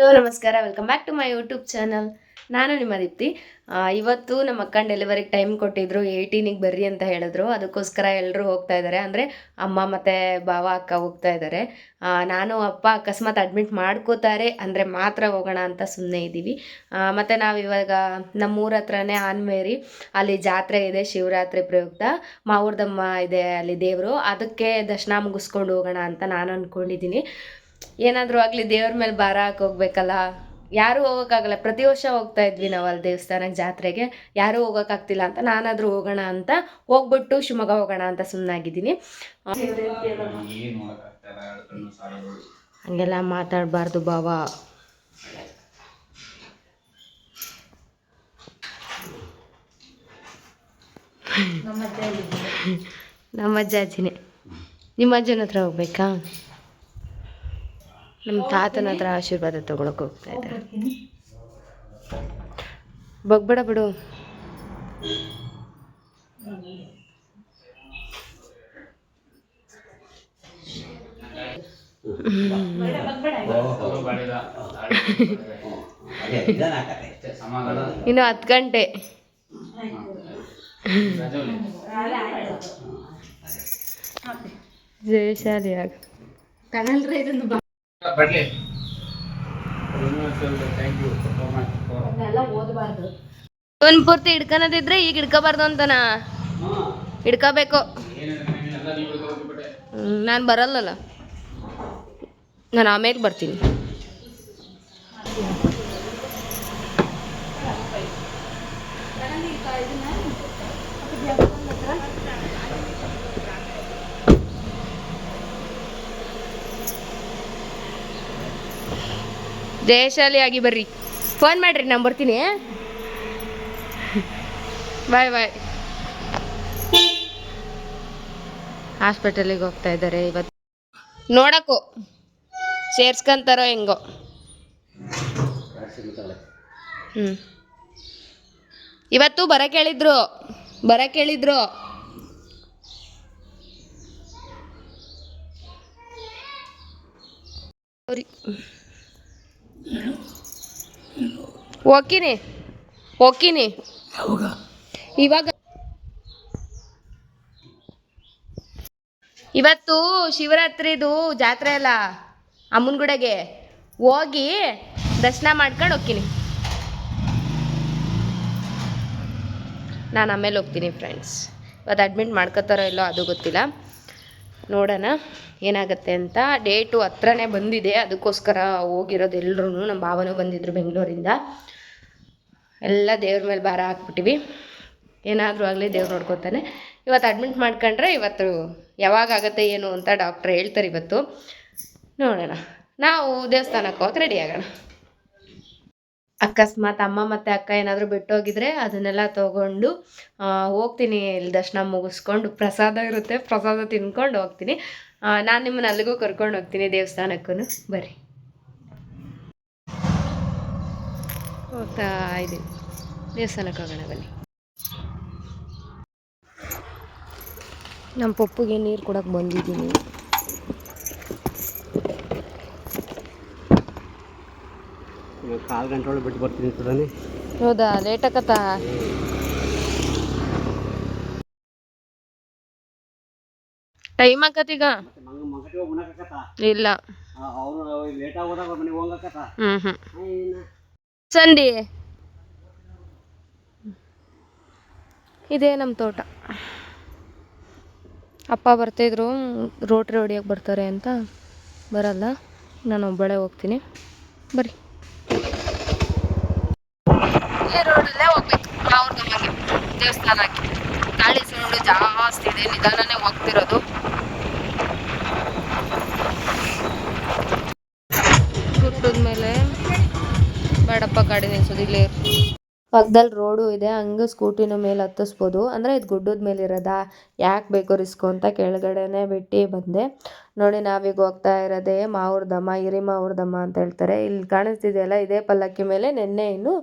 Hello, ನಮಸ್ಕಾರ. Welcome back to my YouTube channel ನಾನು ನಿಮ್ಮ ದೀಪ್ತಿ. ಇವತ್ತು ನಮ್ಮ ಅಕ್ಕನ ಡೆಲಿವರಿಗೆ ಟೈಮ್ ಕೊಟ್ಟಿದ್ರು. ಏಯ್ಟೀನಿಗೆ ಬರ್ರಿ ಅಂತ ಹೇಳಿದ್ರು. ಅದಕ್ಕೋಸ್ಕರ ಎಲ್ಲರೂ ಹೋಗ್ತಾ ಇದ್ದಾರೆ ಅಂದರೆ ಅಮ್ಮ ಮತ್ತು ಬಾವ ಅಕ್ಕ ಹೋಗ್ತಾ ಇದ್ದಾರೆ ನಾನು ಅಪ್ಪ ಅಕಸ್ಮಾತ್ ಅಡ್ಮಿಟ್ ಮಾಡ್ಕೋತಾರೆ. ಅಂದರೆ ಮಾತ್ರ ಹೋಗೋಣ ಅಂತ ಸುಮ್ಮನೆ ಇದ್ದೀವಿ. ಮತ್ತು ನಾವು ಇವಾಗ ನಮ್ಮೂರ ಹತ್ರನೇ ಆನ್ಮೇರಿ. ಅಲ್ಲಿ ಜಾತ್ರೆ ಇದೆ, ಶಿವರಾತ್ರಿ ಪ್ರಯುಕ್ತ. ಮಾವೂರ್ದಮ್ಮ ಇದೆ ಅಲ್ಲಿ ದೇವರು. ಅದಕ್ಕೆ ದರ್ಶನ ಮುಗಿಸ್ಕೊಂಡು ಹೋಗೋಣ ಅಂತ ನಾನು ಅಂದ್ಕೊಂಡಿದ್ದೀನಿ ಏನಾದರೂ ಆಗಲಿ ದೇವ್ರ ಮೇಲೆ ಭಾರ ಹಾಕಿ ಹೋಗ್ಬೇಕಲ್ಲ ಯಾರೂ ಹೋಗೋಕ್ಕಾಗಲ್ಲ. ಪ್ರತಿ ವರ್ಷ ಹೋಗ್ತಾ ಇದ್ವಿ ನಾವು ಅಲ್ಲಿ ದೇವಸ್ಥಾನಕ್ಕೆ ಜಾತ್ರೆಗೆ. ಯಾರೂ ಹೋಗೋಕ್ಕಾಗ್ತಿಲ್ಲ ಅಂತ ನಾನಾದರೂ ಹೋಗೋಣ ಅಂತ. ಹೋಗ್ಬಿಟ್ಟು ಶಿವಮೊಗ್ಗ ಹೋಗೋಣ ಅಂತ ಸುಮ್ಮನಾಗಿದ್ದೀನಿ ಹಂಗೆಲ್ಲ ಮಾತಾಡಬಾರ್ದು ಬಾವ ನಮ್ಮ ಅಜ್ಜ ಅಜ್ಜಿನೇ. ನಿಮ್ಮ ಅಜ್ಜನ ಹತ್ರ ಹೋಗ್ಬೇಕಾ? ನಮ್ಮ ತಾತನ ಹತ್ರ ಆಶೀರ್ವಾದ ತಗೊಳಕ್ ಹೋಗ್ತಾ ಇದ್ದಾರೆ. ಬಗ್ಬೇಡ ಬಿಡು. ಇನ್ನು ಹತ್ತು ಗಂಟೆ. ಜಯಶಾಲಿ ಆಗ ಬರ್ಲಿ ಇದನ್ನು ಪೂರ್ತಿ ಹಿಡ್ಕನದಿದ್ರೆ ಈಗ ಹಿಡ್ಕೋಬಾರ್ದು ಅಂತನಾ? ಹಿಡ್ಕೋಬೇಕು. ನಾನು ಬರಲ್ಲಲ್ಲ. ನಾನು ಆಮೇಲೆ ಬರ್ತೀನಿ. ಜಯಶಾಲಿ ಆಗಿ ಬರ್ರಿ. ಫೋನ್ ಮಾಡ್ರಿ, ನಾನು ಬರ್ತೀನಿ. ಬಾಯ್ ಬಾಯ್ ಹಾಸ್ಪಿಟಲಿಗೆ ಹೋಗ್ತಾ ಇದ್ದಾರೆ ಇವತ್ತು. ನೋಡಕ್ಕೂ. ಸೇರ್ಸ್ಕೊಂತಾರೋ ಹೆಂಗೋ. ಹ್ಞೂ ಇವತ್ತು ಬರ ಕೇಳಿದ್ರು. ಬರ ಕೇಳಿದ್ರು. ಅವ್ರಿ. ಹೋಗ್ತೀನಿ ಹೋಗ್ತೀನಿ ಇವಾಗ ಇವತ್ತು ಶಿವರಾತ್ರಿದು ಜಾತ್ರೆ ಅಲ್ಲ ಅಮ್ಮನಗುಡೆಗೆ ಹೋಗಿ ದರ್ಶನ ಮಾಡ್ಕೊಂಡು ಹೋಗ್ತೀನಿ. ನಾನು ಆಮೇಲೆ ಹೋಗ್ತೀನಿ ಫ್ರೆಂಡ್ಸ್ ಇವತ್ತು ಅಡ್ಮಿಟ್ ಮಾಡ್ಕೋತಾರೋ ಇಲ್ಲೋ ಅದು ಗೊತ್ತಿಲ್ಲ. ನೋಡೋಣ, ಏನಾಗುತ್ತೆ ಅಂತ ಡೇಟು ಹತ್ರನೇ ಬಂದಿದೆ. ಅದಕ್ಕೋಸ್ಕರ ಹೋಗಿರೋದು ಎಲ್ಲರೂ ನಮ್ಮ ಭಾವನೂ ಬಂದಿದ್ರು ಬೆಂಗಳೂರಿಂದ. ಎಲ್ಲ ದೇವ್ರ ಮೇಲೆ ಭಾರ ಹಾಕ್ಬಿಟ್ಟಿವಿ. ಏನಾದರೂ ಆಗಲಿ ದೇವ್ರು ನೋಡ್ಕೊತಾನೆ. ಇವತ್ತು ಅಡ್ಮಿಟ್ ಮಾಡ್ಕೊಂಡ್ರೆ ಇವತ್ತು ಯಾವಾಗ ಆಗುತ್ತೆ, ಏನು ಅಂತ ಡಾಕ್ಟ್ರ್ ಹೇಳ್ತಾರೆ ಇವತ್ತು. ನೋಡೋಣ. ನಾವು ದೇವಸ್ಥಾನಕ್ಕೆ ಹೋಗಕ್ಕೆ ರೆಡಿ ಆಗೋಣ. ಅಕಸ್ಮಾತ್ ಅಮ್ಮ ಮತ್ತು ಅಕ್ಕ ಏನಾದರೂ ಬಿಟ್ಟೋಗಿದ್ರೆ ಅದನ್ನೆಲ್ಲ ತೊಗೊಂಡು ಹೋಗ್ತೀನಿ ಇಲ್ಲಿ ದರ್ಶನ ಮುಗಿಸ್ಕೊಂಡು, ಪ್ರಸಾದ ಇರುತ್ತೆ, ಪ್ರಸಾದ ತಿನ್ಕೊಂಡು ಹೋಗ್ತೀನಿ. ನಾನು ನಿಮ್ಮನ್ನ ಅಲ್ಲಿಗೂ ಕರ್ಕೊಂಡು ಹೋಗ್ತೀನಿ ದೇವಸ್ಥಾನಕ್ಕೂ ಬರ್ರಿ. ಹೋಗ್ತಾ ಇದ್ದೀವಿ ದೇವಸ್ಥಾನಕ್ಕೆ ಹೋಗೋಣ, ಬನ್ನಿ. ನಮ್ಮ ಪಪ್ಪುಗೆ ನೀರು ಕೊಡೋಕೆ ಬಂದಿದ್ದೀನಿ. ಕಾಲು ಗಂಟೆ ಒಳಗೆ ಬಿಟ್ಟು ಬರ್ತೀನಿ ಸುಧಾನೆ ಹೌದಾ? ಲೇಟ್ ಆಕತ್ತಾ? ಟೈಮ್ ಹೋಗಿ ಉಣ್ಣಕತ್ತ ಇಲ್ಲ. ಹ್ಞೂ ಹ್ಞೂ ಸಂಡಿ. ಇದೇ ನಮ್ಮ ತೋಟ. ಅಪ್ಪ ಬರ್ತಿದ್ರು ರೋಟ್ರಿ ಹೊಡಿಯೋಕೆ ಬರ್ತಾರೆ ಅಂತ. ಬರಲ್ಲ. ನಾನು ಒಬ್ಬಳೇ ಹೋಗ್ತೀನಿ. ಬರ್ರಿ. ಈ ರೋಡಲ್ಲೇ ಹೋಗ್ಬೇಕು. ಅವ್ರ ದೇವಸ್ಥಾನಕ್ಕೆ. ಗಾಳಿ ಸೌಂಡು ಜಾಸ್ತಿ ಇದೆ, ನಿಧಾನನೇ ಹೋಗ್ತಿರೋದು. ಗುಡ್ಡದ ಮೇಲೆ ಬೇಡಪ್ಪ ಗಾಡಿ ನಿಲ್ಸೋದು, ಇಲ್ಲೇ ಪಕ್ಕದಲ್ಲಿ ರೋಡು ಇದೆ, ಹಂಗೆ ಸ್ಕೂಟಿನ ಮೇಲೆ ಹತ್ತಿಸ್ಬೋದು. ಅಂದರೆ ಇದು ಗುಡ್ಡದ ಮೇಲೆ ಇರೋದಾ? ಯಾಕೆ ಬೇಕು ರಿಸ್ಕು ಅಂತ ಕೆಳಗಡೆನೆ ಬಿಟ್ಟು ಬಂದೆ. ನೋಡಿ, ನಾವೀಗ ಹೋಗ್ತಾ ಇರೋದೇ ಮಾವೂರ್ದಮ್ಮ ಹಿರಿ ಮಾವೂರ್ದಮ್ಮ ಅಂತ ಹೇಳ್ತಾರೆ. ಇಲ್ಲಿ ಕಾಣಿಸ್ತಿದೆಯಲ್ಲ, ಇದೇ ಪಲ್ಲಕ್ಕಿ ಮೇಲೆ ನಿನ್ನೆ ಇನ್ನು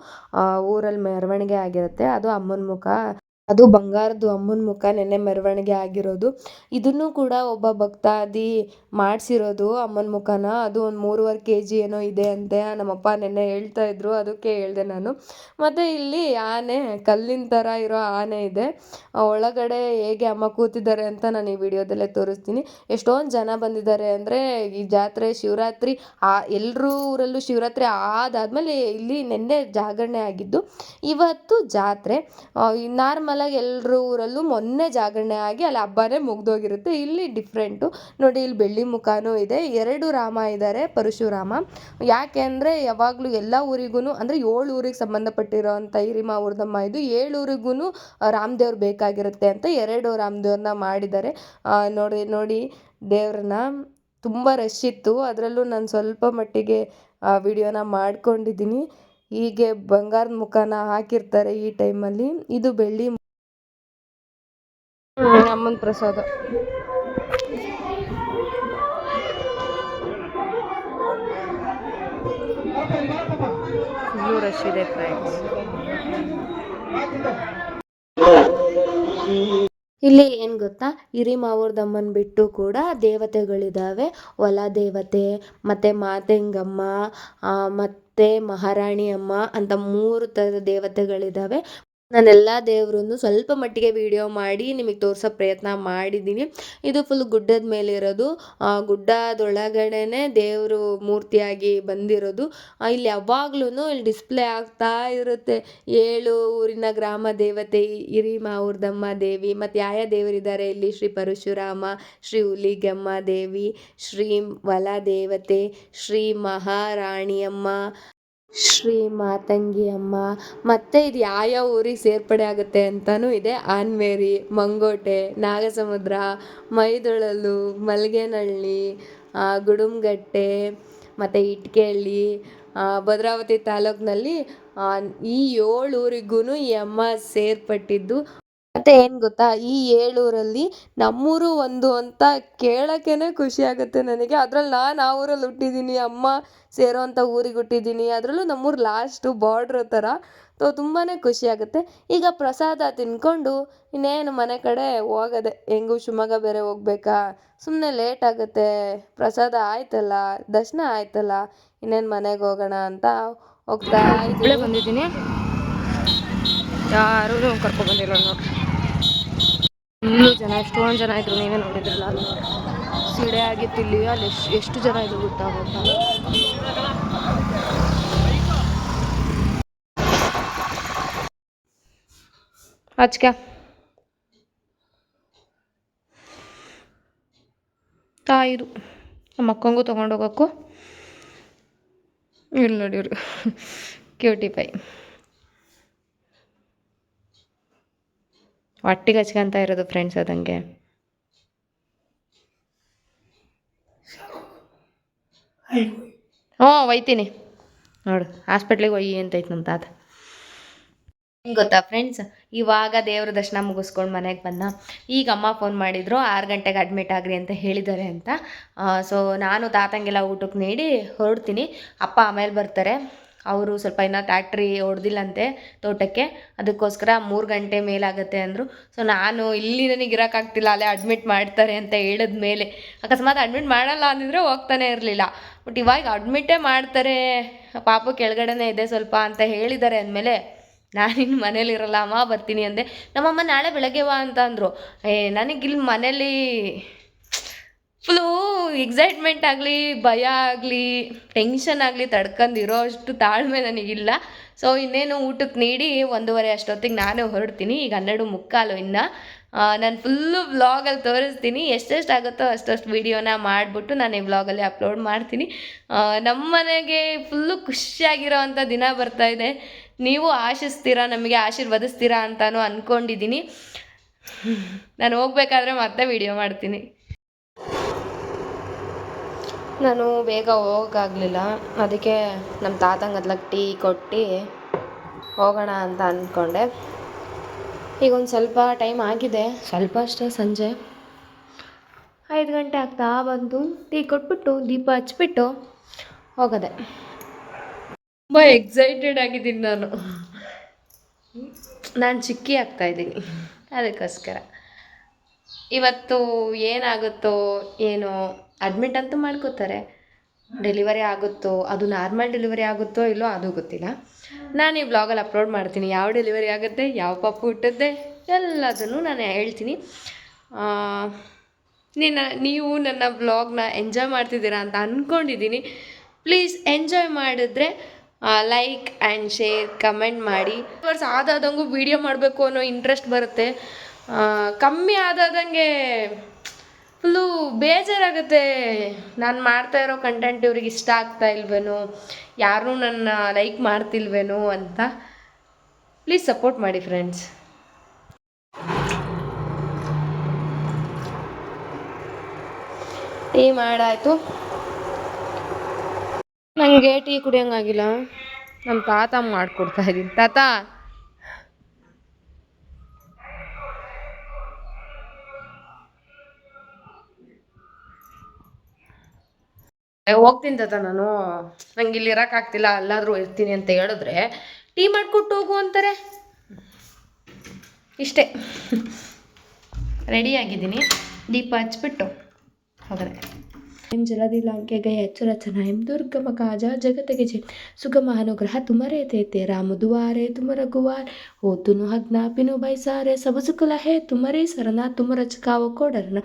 ಊರಲ್ಲಿ ಮೆರವಣಿಗೆ ಆಗಿರುತ್ತೆ. ಅದು ಅಮ್ಮನ ಮುಖ. ಅದು ಬಂಗಾರದ ಅಮ್ಮನ ಮುಖ ನೆನ್ನೆ ಮೆರವಣಿಗೆ ಆಗಿರೋದು. ಇದನ್ನು ಕೂಡ ಒಬ್ಬ ಭಕ್ತಾದಿ ಮಾಡಿಸಿರೋದು ಅಮ್ಮನ ಮುಖನ. ಅದು ಒಂದು ಮೂರುವರೆ ಕೆ ಜಿ ಏನೋ ಇದೆ ಅಂತೆ ನಮ್ಮಪ್ಪ ನೆನ್ನೆ ಹೇಳ್ತಾ ಇದ್ರು, ಅದಕ್ಕೆ ಹೇಳ್ದೆ ನಾನು. ಮತ್ತು ಇಲ್ಲಿ ಆನೆ, ಕಲ್ಲಿನ ಥರ ಇರೋ ಆನೆ ಇದೆ. ಒಳಗಡೆ ಹೇಗೆ ಅಮ್ಮ ಕೂತಿದ್ದಾರೆ ಅಂತ ನಾನು ಈ ವಿಡಿಯೋದಲ್ಲೇ ತೋರಿಸ್ತೀನಿ. ಎಷ್ಟೊಂದು ಜನ ಬಂದಿದ್ದಾರೆ ಅಂದರೆ ಈ ಜಾತ್ರೆ, ಶಿವರಾತ್ರಿ, ಆ ಎಲ್ಲರೂ ಊರಲ್ಲೂ ಶಿವರಾತ್ರಿ ಆದಾದ್ಮೇಲೆ ಇಲ್ಲಿ ನೆನ್ನೆ ಜಾಗರಣೆ ಆಗಿದ್ದು, ಇವತ್ತು ಜಾತ್ರೆ. ನಾರ್ಮಲಾಗಿ ಎಲ್ಲರ ಊರಲ್ಲೂ ಮೊನ್ನೆ ಜಾಗರಣೆ ಆಗಿ ಅಲ್ಲಿ ಹಬ್ಬನೇ ಮುಗ್ದೋಗಿರುತ್ತೆ. ಇಲ್ಲಿ ಡಿಫ್ರೆಂಟು ನೋಡಿ, ಇಲ್ಲಿ ಬೆಳ್ಳಿ ಮುಖನೂ ಇದೆ. ಎರಡು ರಾಮ ಇದ್ದಾರೆ ಪರಶುರಾಮ. ಯಾಕೆ ಅಂದರೆ ಯಾವಾಗಲೂ ಎಲ್ಲ ಊರಿಗೂ ಅಂದರೆ ಏಳು ಊರಿಗೆ ಸಂಬಂಧಪಟ್ಟಿರೋವಂಥ ಹಿರಿಮ ಊರ್ದಮ್ಮ ಇದು ಏಳು ಊರಿಗೂ ರಾಮದೇವ್ರು ಬೇಕಾಗಿರುತ್ತೆ ಅಂತ ಎರಡು ರಾಮದೇವ್ರನ್ನ ಮಾಡಿದ್ದಾರೆ. ನೋಡಿ ನೋಡಿ, ದೇವ್ರನ್ನ ತುಂಬ ರಶ್ ಇತ್ತು. ಅದರಲ್ಲೂ ನಾನು ಸ್ವಲ್ಪ ಮಟ್ಟಿಗೆ ವಿಡಿಯೋನ ಮಾಡ್ಕೊಂಡಿದ್ದೀನಿ. ಹೀಗೆ ಬಂಗಾರದ ಮುಖನ ಹಾಕಿರ್ತಾರೆ ಈ ಟೈಮಲ್ಲಿ ಇದು ಬೆಳ್ಳಿ ಅಮ್ಮನ ಪ್ರಸಾದ. ಇಲ್ಲಿ ಏನು ಗೊತ್ತಾ? ಹಿರಿಮಾವೂರ್ದಮ್ಮನ ಬಿಟ್ಟು ಕೂಡ ದೇವತೆಗಳಿದ್ದಾವೆ ಹೊಲ ದೇವತೆ, ಮತ್ತೆ ಮಾತೆಂಗಮ್ಮ ಮತ್ತೆ ಮಹಾರಾಣಿ ಅಮ್ಮ ಅಂತ ಮೂರು ತರದ ದೇವತೆಗಳಿದ್ದಾವೆ ನಾನೆಲ್ಲ ದೇವ್ರನ್ನು ಸ್ವಲ್ಪ ಮಟ್ಟಿಗೆ ವಿಡಿಯೋ ಮಾಡಿ ನಿಮಗೆ ತೋರಿಸೋ ಪ್ರಯತ್ನ ಮಾಡಿದ್ದೀನಿ ಇದು ಫುಲ್ ಗುಡ್ಡದ ಮೇಲೆ ಇರೋದು. ಆ, ಗುಡ್ಡದೊಳಗಡೆನೆ ದೇವರು ಮೂರ್ತಿಯಾಗಿ ಬಂದಿರೋದು. ಇಲ್ಲಿ ಯಾವಾಗ್ಲೂ ಇಲ್ಲಿ ಡಿಸ್ಪ್ಲೇ ಆಗ್ತಾ ಇರುತ್ತೆ. ಏಳು ಊರಿನ ಗ್ರಾಮ ದೇವತೆ ಹಿರಿಮಾವೂರ್ದಮ್ಮ ದೇವಿ, ಮತ್ತು ಯಾವ ದೇವರಿದ್ದಾರೆ ಇಲ್ಲಿ? ಶ್ರೀ ಪರಶುರಾಮ, ಶ್ರೀ ಹುಲಿಗೆಮ್ಮ ದೇವಿ, ಶ್ರೀ ವಲ ದೇವತೆ ಶ್ರೀ ಮಹಾರಾಣಿಯಮ್ಮ ಶ್ರೀ ಮಾತಂಗಿ ಅಮ್ಮ, ಮತ್ತು ಇದು ಯಾವ ಊರಿಗೆ ಸೇರ್ಪಡೆ ಆಗುತ್ತೆ ಅಂತಲೂ ಇದೆ. ಆನ್ಮೇರಿ ಮಂಗೋಟೆ, ನಾಗಸಮುದ್ರ, ಮೈದೊಳಲು ಮಲ್ಗೇನಹಳ್ಳಿ ಗುಡುಮ್ಗಟ್ಟೆ, ಮತ್ತು ಇಟ್ಕೆಹಳ್ಳಿ ಭದ್ರಾವತಿ ತಾಲೂಕಿನಲ್ಲಿ ಈ ಏಳು ಊರಿಗೂ ಈ ಅಮ್ಮ ಸೇರ್ಪಟ್ಟಿದ್ದು. ಮತ್ತು ಏನು ಗೊತ್ತಾ? ಈ ಏಳೂರಲ್ಲಿ ನಮ್ಮೂರು ಒಂದು ಅಂತ ಕೇಳೋಕ್ಕೇ ಖುಷಿ ಆಗುತ್ತೆ ನನಗೆ. ಅದ್ರಲ್ಲಿ ನಾನು ಆ ಊರಲ್ಲಿ ಹುಟ್ಟಿದ್ದೀನಿ, ಅಮ್ಮ ಸೇರೋವಂಥ ಊರಿಗೆ ಹುಟ್ಟಿದ್ದೀನಿ. ಅದರಲ್ಲೂ ನಮ್ಮೂರು ಲಾಸ್ಟು ಬಾರ್ಡ್ರ್ ಥರ ಸೊ ತುಂಬಾ ಖುಷಿ ಆಗುತ್ತೆ. ಈಗ ಪ್ರಸಾದ ತಿಂದ್ಕೊಂಡು ಇನ್ನೇನು ಮನೆ ಕಡೆ ಹೋಗದೆ, ಹೆಂಗೂ ಶಿವಮೊಗ್ಗ ಬೇರೆ ಹೋಗ್ಬೇಕಾ? ಸುಮ್ಮನೆ ಲೇಟ್ ಆಗುತ್ತೆ. ಪ್ರಸಾದ ಆಯ್ತಲ್ಲ? ದರ್ಶನ ಆಯ್ತಲ್ಲ? ಇನ್ನೇನು ಮನೆಗೆ ಹೋಗೋಣ ಅಂತ ಹೋಗ್ತಾ ಬಂದಿದ್ದೀನಿ. ಯಾರು ಕರ್ಕೊಂಡು ಬಂದಿಲ್ಲ ನೋಡ್ರಿ ಫುಲ್ಲು ಜನ, ಎಷ್ಟೊಂದು ಜನ ಇದ್ರು ನೀವೇ ನೋಡಿದ್ರಲ್ಲ ಅಲ್ಲಿ. ಸೀಡೆ ಆಗಿತ್ತು ಇಲ್ಲಿ, ಅಲ್ಲಿ ಎಷ್ಟು ಎಷ್ಟು ಜನ ಇದ್ರು ಗೊತ್ತಾ ಅಚ್ಕ. ತಾಯಿದು. ನಮ್ಮ ಅಕ್ಕಂಗೂ ತೊಗೊಂಡೋಗಕ್ಕೂ ಇಲ್ಲಿ ನೋಡಿವ್ರು ಕ್ಯೂಟಿ ಪೈ ಹೊಟ್ಟಿಗೆ ಹಚ್ಕೊಂತ ಇರೋದು ಫ್ರೆಂಡ್ಸ್ ಅದಂಗೆ ಹ್ಞೂ, ಒಯ್ತೀನಿ. ನೋಡು ಹಾಸ್ಪಿಟ್ಲಿಗೆ ಒಯ್ಯಿ ಅಂತೈತೆ ನಮ್ಮ ತಾತ ಹೆಂಗ್ ಗೊತ್ತಾ ಫ್ರೆಂಡ್ಸ್ ಇವಾಗ ದೇವ್ರ ದರ್ಶನ ಮುಗಿಸ್ಕೊಂಡು ಮನೆಗೆ ಬಂದ. ಈಗ ಅಮ್ಮ ಫೋನ್ ಮಾಡಿದ್ರು, ಆರು ಗಂಟೆಗೆ ಅಡ್ಮಿಟ್ ಆಗ್ರಿ ಅಂತ ಹೇಳಿದ್ದಾರೆ ಅಂತ. ಸೊ ನಾನು ತಾತಂಗೆಲ್ಲ ಊಟಕ್ಕೆ ನೀಡಿ ಹೊರಡ್ತೀನಿ. ಅಪ್ಪ ಆಮೇಲೆ ಬರ್ತಾರೆ. ಅವರು ಸ್ವಲ್ಪ ಇನ್ನೂ ಟ್ಯಾಕ್ಟ್ರಿ ಹೊಡೆದಿಲ್ಲಂತೆ ತೋಟಕ್ಕೆ. ಅದಕ್ಕೋಸ್ಕರ ಮೂರು ಗಂಟೆ ಮೇಲಾಗತ್ತೆ ಅಂದರು. ಸೊ ನಾನು ಇಲ್ಲಿ ನನಗೆ ಇರೋಕ್ಕಾಗ್ತಿಲ್ಲ, ಅಲ್ಲೇ ಅಡ್ಮಿಟ್ ಮಾಡ್ತಾರೆ ಅಂತ ಹೇಳಿದ ಮೇಲೆ ಅಕಸ್ಮಾತ್ ಅಡ್ಮಿಟ್ ಮಾಡಲ್ಲ ಅಂದಿದ್ರೆ ಹೋಗ್ತಾನೆ ಇರಲಿಲ್ಲ. ಬಟ್ ಇವಾಗ ಅಡ್ಮಿಟೇ ಮಾಡ್ತಾರೆ, ಪಾಪ ಕೆಳಗಡೆನೇ ಇದೆ ಸ್ವಲ್ಪ ಅಂತ ಹೇಳಿದ್ದಾರೆ ಅಂದಮೇಲೆ ನಾನಿನ್ನು ಮನೇಲಿ ಇರಲ್ಲ, ಅಮ್ಮ ಬರ್ತೀನಿ ಅಂದೆ. ನಮ್ಮಮ್ಮ ನಾಳೆ ಬೆಳಗ್ಗೆ ವಾ ಅಂತ ಅಂದರು. ಏ ನನಗಿಲ್ಲಿ ಮನೇಲಿ ಫುಲ್ಲು ಎಕ್ಸೈಟ್ಮೆಂಟ್ ಆಗಲಿ, ಭಯ ಆಗಲಿ ಟೆನ್ಷನ್ ಆಗಲಿ ತಡ್ಕೊಂಡಿರೋ ಅಷ್ಟು ತಾಳ್ಮೆ ನನಗಿಲ್ಲ. ಸೊ ಇನ್ನೇನು ಊಟಕ್ಕೆ ನೀಡಿ ಒಂದೂವರೆ ಅಷ್ಟೊತ್ತಿಗೆ ನಾನೇ ಹೊರಡ್ತೀನಿ. ಈಗ ಹನ್ನೆರಡು ಮುಕ್ಕಾಲು ಇನ್ನು. ನಾನು ಫುಲ್ಲು ವ್ಲಾಗಲ್ಲಿ ತೋರಿಸ್ತೀನಿ. ಎಷ್ಟೆಷ್ಟು ಆಗುತ್ತೋ ಅಷ್ಟಷ್ಟು ವೀಡಿಯೋನ ಮಾಡಿಬಿಟ್ಟು ನಾನು ಈ ವ್ಲಾಗಲ್ಲಿ ಅಪ್ಲೋಡ್ ಮಾಡ್ತೀನಿ. ನಮ್ಮ ಮನೆಗೆ ಫುಲ್ಲು ಖುಷಿಯಾಗಿರೋ ಅಂಥ ದಿನ ಬರ್ತಾ ಇದೆ. ನೀವು ಆಶಿಸ್ತೀರಾ, ನಮಗೆ ಆಶೀರ್ವದಿಸ್ತೀರಾ ಅಂತಾನು ಅಂದ್ಕೊಂಡಿದ್ದೀನಿ ನಾನು ಹೋಗ್ಬೇಕಾದ್ರೆ ಮತ್ತೆ ವಿಡಿಯೋ ಮಾಡ್ತೀನಿ. ನಾನು ಬೇಗ ಹೋಗಕ್ಕಾಗ್ಲಿಲ್ಲ ಅದಕ್ಕೆ ನಮ್ಮ ತಾತಂಗೆ ಅದ್ಲಕ್ಕೆ ಟೀ ಕೊಟ್ಟು ಹೋಗೋಣ ಅಂತ ಅಂದ್ಕೊಂಡೆ. ಈಗ ಒಂದು ಸ್ವಲ್ಪ ಟೈಮ್ ಆಗಿದೆ. ಸ್ವಲ್ಪ ಅಷ್ಟೇ ಸಂಜೆ. ಐದು ಗಂಟೆ ಆಗ್ತಾ ಬಂತು ಟೀ ಕೊಟ್ಬಿಟ್ಟು ದೀಪ ಹಚ್ಬಿಟ್ಟು ಹೋಗದೆ. ತುಂಬ ಎಕ್ಸೈಟೆಡ್ ಆಗಿದ್ದೀನಿ ನಾನು. ನಾನು ಚಿಕ್ಕಿ ಆಗ್ತಾಯಿದ್ದೀನಿ ಅದಕ್ಕೋಸ್ಕರ. ಇವತ್ತು ಏನಾಗುತ್ತೋ ಏನೋ ಅಡ್ಮಿಟ್ ಅಂತೂ ಮಾಡ್ಕೋತಾರೆ. ಡೆಲಿವರಿ ಆಗುತ್ತೋ, ಅದು ನಾರ್ಮಲ್ ಡೆಲಿವರಿ ಆಗುತ್ತೋ ಇಲ್ಲೋ ಅದು ಗೊತ್ತಿಲ್ಲ. ನಾನು ಈ ಬ್ಲಾಗಲ್ಲಿ ಅಪ್ಲೋಡ್ ಮಾಡ್ತೀನಿ. ಯಾವ ಡೆಲಿವರಿ ಆಗುತ್ತೆ, ಯಾವ ಪಾಪು ಹುಟ್ಟುತ್ತೆ, ಎಲ್ಲದನ್ನು ನಾನು ಹೇಳ್ತೀನಿ. ನಿನ್ನ, ನೀವು ನನ್ನ ಬ್ಲಾಗ್ನ ಎಂಜಾಯ್ ಮಾಡ್ತಿದ್ದೀರಾ ಅಂತ ಅಂದ್ಕೊಂಡಿದ್ದೀನಿ ಪ್ಲೀಸ್ ಎಂಜಾಯ್ ಮಾಡಿದ್ರೆ ಲೈಕ್ ಆ್ಯಂಡ್ ಶೇರ್ ಕಮೆಂಟ್ ಮಾಡಿ. ವರ್ಷ ಆದಾದಂಗೂ ವೀಡಿಯೋ ಮಾಡಬೇಕು ಅನ್ನೋ ಇಂಟ್ರೆಸ್ಟ್ ಬರುತ್ತೆ. ಕಮ್ಮಿ ಆದಾದಂಗೆ ಫುಲ್ಲು ಬೇಜಾರಾಗುತ್ತೆ. ನಾನು ಮಾಡ್ತಾ ಇರೋ ಕಂಟೆಂಟ್ ಇವ್ರಿಗೆ ಇಷ್ಟ ಆಗ್ತಾ ಇಲ್ವೇನೋ ಯಾರೂ ನನ್ನ ಲೈಕ್ ಮಾಡ್ತಿಲ್ವೇನೋ ಅಂತ. ಪ್ಲೀಸ್ ಸಪೋರ್ಟ್ ಮಾಡಿ ಫ್ರೆಂಡ್ಸ್ ಟೀ ಮಾಡಾಯಿತು. ನನಗೆ ಟೀ ಕುಡಿಯೋಂಗಾಗಿಲ್ಲ. ನಮ್ಮ ತಾತ ಮಾಡಿಕೊಡ್ತಾ ಇದ್ದೀನಿ. ತಾತ! ಹೋಗ್ತೀನಿ ತಾತ ನಾನು. ನಂಗೆ ಇಲ್ಲಿ ಇರೋಕ್ಕಾಗ್ತಿಲ್ಲ ಅಲ್ಲಾದರೂ ಇರ್ತೀನಿ ಅಂತ ಹೇಳಿದ್ರೆ ಟೀ ಮಾಡಿಕೊಟ್ಟು ಹೋಗು ಅಂತಾರೆ. ಇಷ್ಟೇ. ರೆಡಿ ಆಗಿದ್ದೀನಿ. ದೀಪ ಹಚ್ಬಿಟ್ಟು ಹೋದರೆ ಎಂ ಜಲದಿಲಾಂಕೆ ಗಯ ರಚನಾ ಎಂ ದುರ್ಗಮ ಕಾಜ ಜಗತ್ತಿಗೆ ಜೆ. ಸುಗಮ ಅನುಗ್ರಹ ತುಮರೇ ತೇತೆ, ರಾಮ ದುವಾರೆ ತುಮರ ಗುವಾರ್. ಓ ತುನು ಹಗ್ನ ಪಿನು ಬೈಸಾರೆ ಸಬ ಹೇ ತುಮರೇ ಸರನ, ತುಮರ ಚಕಾವ ಕೋಡರನ.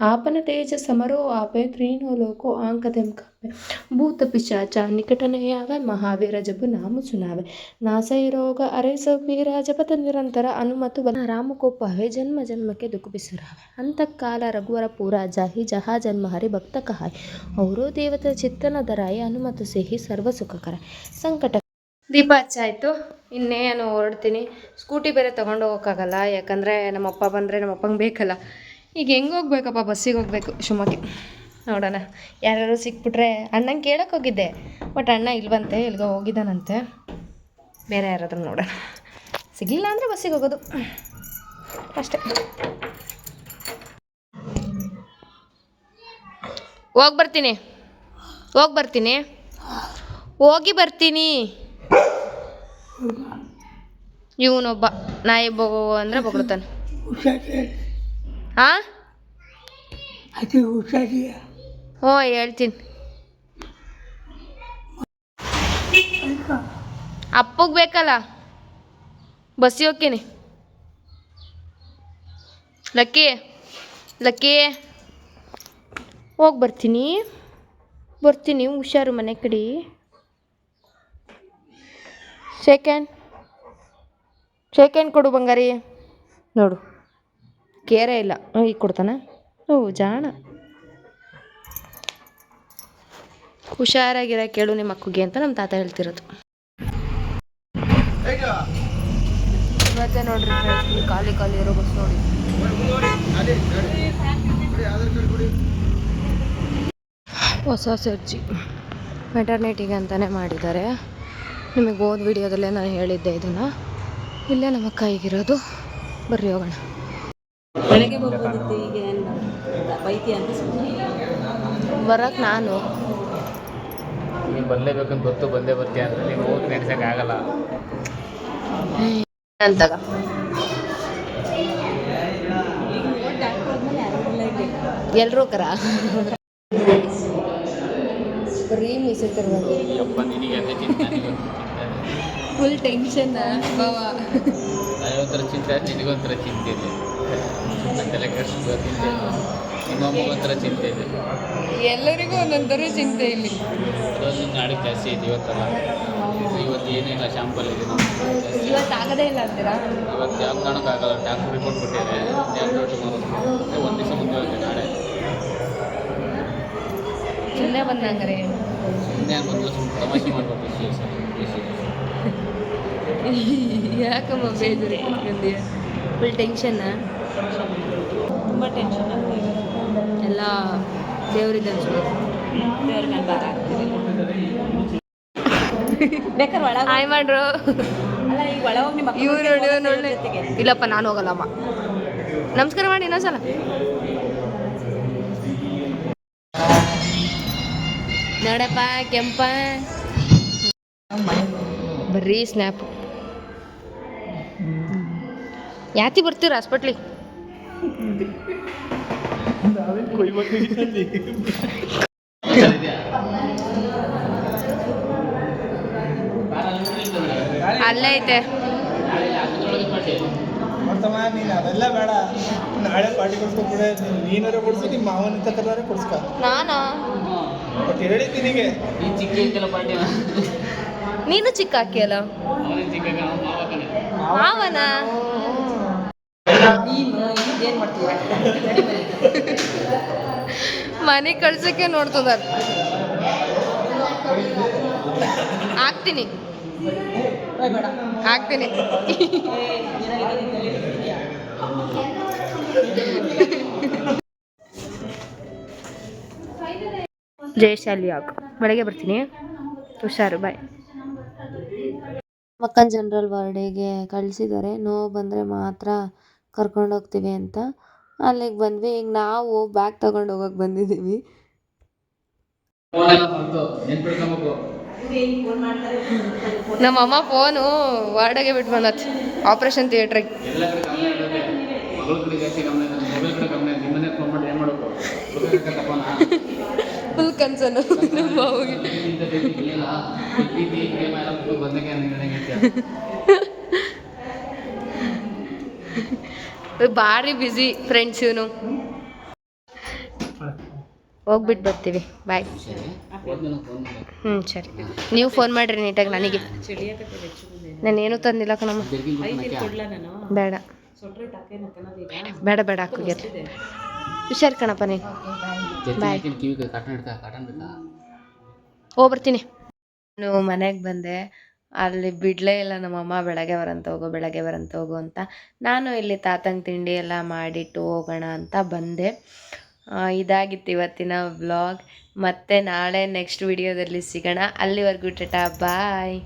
ಆಪನ ತೇಜ ಸಮರೋ, ಆಪೆ ತ್ರೀನೋ ಲೋಕೋ ಆಂಕತೆಂ ಕಾಪೆ ಭೂತ ಪಿಶಾಚ, ನಿಕಟನೆಯಾವೆ, ಮಹಾವೀರ ಜಬು, ನಾಮ ಸುನಾವೆ. ನಾಸೈ ರೋಗ, ಅರೆ ಸೌವೀರ ಜಪತ ನಿರಂತರ, ಅನುಮತು ರಾಮ ರಾಮಕೋಪವೇ ಜನ್ಮ ಜನ್ಮಕ್ಕೆ ದುಃಖ ಬಿಸುರಾವೆ. ಅಂತಃಕಾಲ, ರಘುವರ ಪೂರ, ಜಾಹಿ, ಜಹಾ ಜನ್ಮ, ಹರಿ ಭಕ್ತ ಕಹಾಯ್. ಅವರು ದೇವತ ಚಿತ್ತನ ದರಾಯಿ, ಅನುಮತು ಸಿಹಿ, ಸರ್ವ ಸುಖಕರ. ಸಂಕಟ ದೀಪ ಹಚ್ಚಾಯಿತು. ಇನ್ನೇನು ಹೊರಡ್ತೀನಿ. ಸ್ಕೂಟಿ ಬೇರೆ ತೊಗೊಂಡು ಹೋಗೋಕ್ಕಾಗಲ್ಲ. ಯಾಕಂದರೆ ನಮ್ಮಪ್ಪ ಬಂದರೆ ನಮ್ಮಪ್ಪಂಗೆ ಬೇಕಲ್ಲ. ಈಗ ಹೆಂಗೆ ಹೋಗ್ಬೇಕಪ್ಪ? ಬಸ್ಸಿಗೆ ಹೋಗ್ಬೇಕು. ಶಿವಮೊಗ್ಗ. ನೋಡೋಣ. ಯಾರ್ಯಾರು ಸಿಕ್ಬಿಟ್ರೆ ಅಣ್ಣಂಗೆ ಕೇಳಕ್ಕೆ ಹೋಗಿದ್ದೆ. ಬಟ್ ಅಣ್ಣ ಇಲ್ವಂತೆ ಎಲ್ಲಿಗೋ ಹೋಗಿದ್ದಾನಂತೆ. ಬೇರೆ ಯಾರಾದ್ರೂ ನೋಡೋಣ. ಸಿಗಲಿಲ್ಲ ಅಂದರೆ ಬಸ್ಸಿಗೆ ಹೋಗೋದು. ಅಷ್ಟೇ. ಹೋಗಿ ಬರ್ತೀನಿ. ಹೋಗಿ ಬರ್ತೀನಿ. ಹೋಗಿ ಬರ್ತೀನಿ. ಇವನೊಬ್ಬ ನಾಯಿ ಬೋ ಅಂದರೆ ಬೊಗಳ್ತಾನೆ. ಹಾಂ ಹ್ಞೂ, ಹೇಳ್ತೀನಿ. ಅಪ್ಪಗೆ ಬೇಕಲ್ಲ? ಬಸ್ಸಿ ಹೋಗ್ತೀನಿ. Lucky lucky. ಹೋಗಿ ಬರ್ತೀನಿ. ಬರ್ತೀನಿ, ಹುಷಾರು ಮನೆ ಕಡೆ. ಸೆಕೆಂಡ್ ಸೆಕೆಂಡ್ ಕೊಡು ಬಂಗಾರಿ. ನೋಡು. ಕೇರೇ ಇಲ್ಲ. ಈಗ ಕೊಡ್ತಾನೆ. ಓ, ಜಾಣ. ಹುಷಾರಾಗಿರ ಕೇಳು ನಿಮ್ಮ ಅಕ್ಕಗೆ ಅಂತ ನಮ್ಮ ತಾತ ಹೇಳ್ತಿರೋದು. ಇವತ್ತೇ ನೋಡ್ರಿ ಖಾಲಿ ಖಾಲಿ ಇರೋ ಬಸ್ ನೋಡಿ. ಹೊಸ ಸರ್ಜಿ. ಮೆಟರ್ನಿಟಿಗೆ ಅಂತಲೇ ಮಾಡಿದ್ದಾರೆ. ನಿಮಗೆ ಓದ್ ವಿಡಿಯೋದಲ್ಲೇ ನಾನು ಹೇಳಿದ್ದೆ ಇದನ್ನು. ಇಲ್ಲೇ ನಮ್ಮ ಕೈಗಿರೋದು ಬರ್ರಿ ಹೋಗೋಣ. ಬರೋಕ್ಕೆ ನಾನು. ನೀನು ಬರಲೇಬೇಕಂತ ಗೊತ್ತು ಬಂದೇ ಬರ್ತೀಯ ಅಂತ ನೀನು ಹೋಗಿ ನಡೆಸೋಕ್ಕಾಗಲ್ಲ ಆಗಲ್ಲ. ಅಂತಗ ಎಲ್ರೂ ಕರ? ಬರೀ ಫುಲ್ ಟೆನ್ಷನ್ ನನಗೊಂಥರ ಚಿಂತೆ ನಿನಗೊಂಥರ ಚಿಂತೆ ಇದೆ. ನನ್ನ ತಲೆ ಕೆಡಿಸ್ಕೊ ಚಿಂತೆ ಇದೆ ಚಿಂತೆ ಇದೆ? ಎಲ್ಲರಿಗೂ ಒಂದೊಂಥರ ಚಿಂತೆ ಇಲ್ಲಿ. ಅದೊಂದು ನಾಳೆ ಜಾಸ್ತಿ ಇದೆ ಇವತ್ತಲ್ಲ. ಇವತ್ತು ಏನಿಲ್ಲ ಶಾಂಪಲ್ ಇದೆ. ಇವತ್ತು ಆಗದೇ ಇಲ್ಲ ಅಂತೀರಾ? ಇವತ್ತು ಯಾವ ಕಾರಣಕ್ಕಾಗಲ್ಲ. ಡಾಕ್ಟರ್ ರಿಪೋರ್ಟ್ ಕೊಟ್ಟಿದ್ದಾರೆ ಡಾಕ್ಟ್ರ್ ಟುಮಾರೋ ಒಂದು ದಿವಸ ಮುಂದೆ ಹೋಗಿ ನಾಳೆ. ಸುಮ್ಮನೆ ಬಂದಂಗ್ರೆ. ಸುಮ್ಮನೆ ಬಂದು ಸುಮ್ಮನೆ ತಮಾಷೆ ಮಾಡ್ಬೋದು ಯಾಕಮ್ಮ ಬೇಜಾರು? ಫುಲ್ ಟೆನ್ಷನ್ ತುಂಬ ಟೆನ್ಷನ್ ಆಗ್ತಿದೆ ಎಲ್ಲ ದೇವ್ರಿದ್ದ ಅನ್ಸೋದು ದೇವ್ರ ಮೇಲೆ ಭಾರ ಆಗ್ತಿದೆ ಬೇಕಾದ್ರೆ ಒಳಗೆ ಹಾಯ್ ಮಾಡ್ರು. ಅಲ್ಲ ಈಗ ಒಳ ಹೋಗಿ ನಿಮ್ಮ ಇವ್ರು ನೋಡಿ ಇವ್ರು ನೋಡಿ ಇಲ್ಲಪ್ಪ ನಾನು ಹೋಗಲ್ಲಮ್ಮ ನಮಸ್ಕಾರ ಮಾಡಿ ಇನ್ನೊಂದ್ಸಲ. ನೋಡಪ್ಪ ಕೆಂಪ. ಬರೀ ಸ್ನ್ಯಾಪ್. ಯಾತಿ ಬರ್ತೀರ ಹಾಸ್ಪಿಟ್ಲಿಗೆ ಅಲ್ಲೇ ಐತೆ. ನೋಡ್ತಮ್ಮ ನೀನು? ಅವೆಲ್ಲ ಬೇಡ ನಾಳೆ ಪಾರ್ಟಿ ಕೊಡ್ಸ್ಕೊಬಿಡೆ ನೀನಾರ ಕೊಡ್ಸು ನಿಮ್ಮ ಮಾವನ ತಕ್ಕದಾರೆ ಕೊಡ್ಸ್ಕ ನಾನಾ ಈ ನೀನು ಚಿಕ್ಕ ಮಾವ ಕಣೆ ಮಾವನ? ಮನೆ ಕಳ್ಸಕ್ಕೆ ನೋಡ್ತದ. ಹಾಕ್ತೀನಿ. ಬೇಡ ಹಾಕ್ತೀನಿ ಜಯಶಾಲಿ ಹಾಕು ಬೆಳಗ್ಗೆ ಬರ್ತೀನಿ. ಹುಷಾರು ಬಾಯ್ ಮಕ್ಕನ್ ಜನರಲ್ ವಾರ್ಡಿಗೆ ಕಳಿಸಿದ್ದಾರೆ. ನೋವು ಬಂದರೆ ಮಾತ್ರ ಕರ್ಕೊಂಡು ಹೋಗ್ತೀವಿ ಅಂತ. ಅಲ್ಲಿಗೆ ಬಂದ್ವಿ. ಈಗ ನಾವು ಬ್ಯಾಗ್ ತಗೊಂಡು ಹೋಗಕ್ಕೆ ಬಂದಿದ್ದೀವಿ ನಮ್ಮ ಅಮ್ಮ ಫೋನು ವಾರ್ಡಾಗೆ ಬಿಟ್ಟು ಬಂದತ್. ಆಪ್ರೇಷನ್ ಥಿಯೇಟ್ರಿಗೆ ಫುಲ್ ಕನ್ಸನ್ನು ನಮ್ಮ ಮಾವಿಗೆ ಭಾರಿ ಬ್ಯುಸಿ ಫ್ರೆಂಡ್ಸ್ ಇವನು. ಹೋಗ್ಬಿಟ್ಟು ಬರ್ತೀವಿ. ಬಾಯ್ ಹ್ಞೂ ಸರಿ. ನೀವು ಫೋನ್ ಮಾಡಿರಿ ನೀಟಾಗಿ ನನಗೆ. ನಾನೇನು ತಂದಿಲ್ಲ ಕಣಮ್ಮ. ಬೇಡ. ಬೇಡ ಬೇಡ ಹಾಕೋಗ್ಯಾರ ಹುಷಾರು ಕಣಪ್ಪ ನೀನು. ಬಾಯ್ ಹಾಕಿನ ಕಿವಿಗೆ ಕಾಟನ್ ಹಿಡ್ಕ ಕಾಟನ್ ಬರ್ತೀನಿ ನಾನು ಮನೆಗೆ ಬಂದೆ. ಅಲ್ಲಿ ಬಿಡಲೇ ಇಲ್ಲ, ನಮ್ಮಮ್ಮ ಬೆಳಗ್ಗೆ ಬರಂತ ಹೋಗು, ಬೆಳಗ್ಗೆ ಬರಂತ ಹೋಗು ಅಂತ. ನಾನು ಇಲ್ಲಿ ತಾತಂಗೆ ತಿಂಡಿ ಎಲ್ಲ ಮಾಡಿಟ್ಟು ಹೋಗೋಣ ಅಂತ ಬಂದೆ. ಇದಾಗಿತ್ತು ಇವತ್ತಿನ ವ್ಲಾಗ್. ಮತ್ತೆ ನಾಳೆ ನೆಕ್ಸ್ಟ್ ವಿಡಿಯೋದಲ್ಲಿ ಸಿಗೋಣ. ಅಲ್ಲಿವರೆಗೂ ಟಾಟಾ, ಬಾಯ್.